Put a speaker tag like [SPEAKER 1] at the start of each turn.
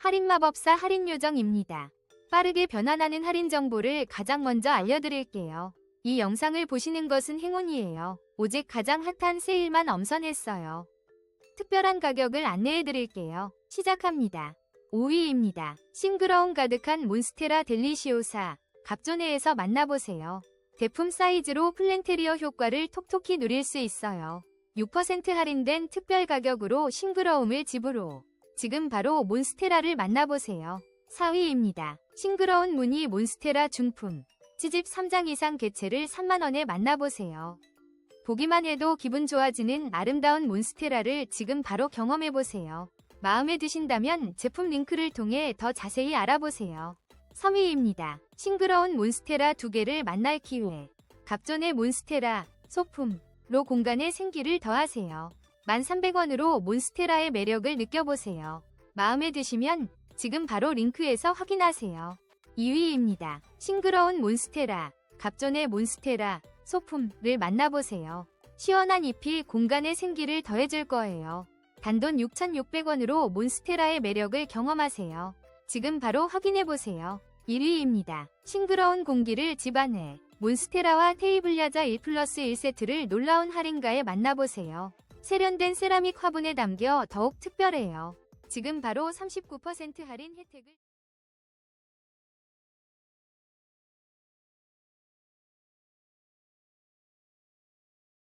[SPEAKER 1] 할인 마법사 할인 요정입니다. 빠르게 변환하는 할인 정보를 가장 먼저 알려드릴게요. 이 영상을 보시는 것은 행운이에요. 오직 가장 핫한 세일만 엄선했어요. 특별한 가격을 안내해드릴게요. 시작합니다. 5위입니다. 싱그러움 가득한 몬스테라 델리시오사. 갑존에에서 만나보세요. 대품 사이즈로 플랜테리어 효과를 톡톡히 누릴 수 있어요. 6% 할인된 특별 가격으로 싱그러움을 집으로. 지금 바로 몬스테라를 만나보세요. 4위입니다. 싱그러운 무늬 몬스테라 중품. 치집 3장 이상 개체를 3만원에 만나보세요. 보기만 해도 기분 좋아지는 아름다운 몬스테라를 지금 바로 경험해보세요. 마음에 드신다면 제품 링크를 통해 더 자세히 알아보세요. 3위입니다. 싱그러운 몬스테라 두 개를 만날 기회. 갑존의 몬스테라, 소품로 공간에 생기를 더하세요. 1,300원으로 몬스테라의 매력을 느껴보세요. 마음에 드시면 지금 바로 링크에서 확인하세요. 2위입니다. 싱그러운 몬스테라, 갑존의 몬스테라, 소품을 만나보세요. 시원한 잎이 공간에 생기를 더해줄 거예요. 단돈 6,600원으로 몬스테라의 매력을 경험하세요. 지금 바로 확인해보세요. 1위입니다. 싱그러운 공기를 집안에 몬스테라와 테이블 야자 1 플러스 1세트를 놀라운 할인가에 만나보세요. 세련된 세라믹 화분에 담겨 더욱 특별해요. 지금 바로 39% 할인 혜택을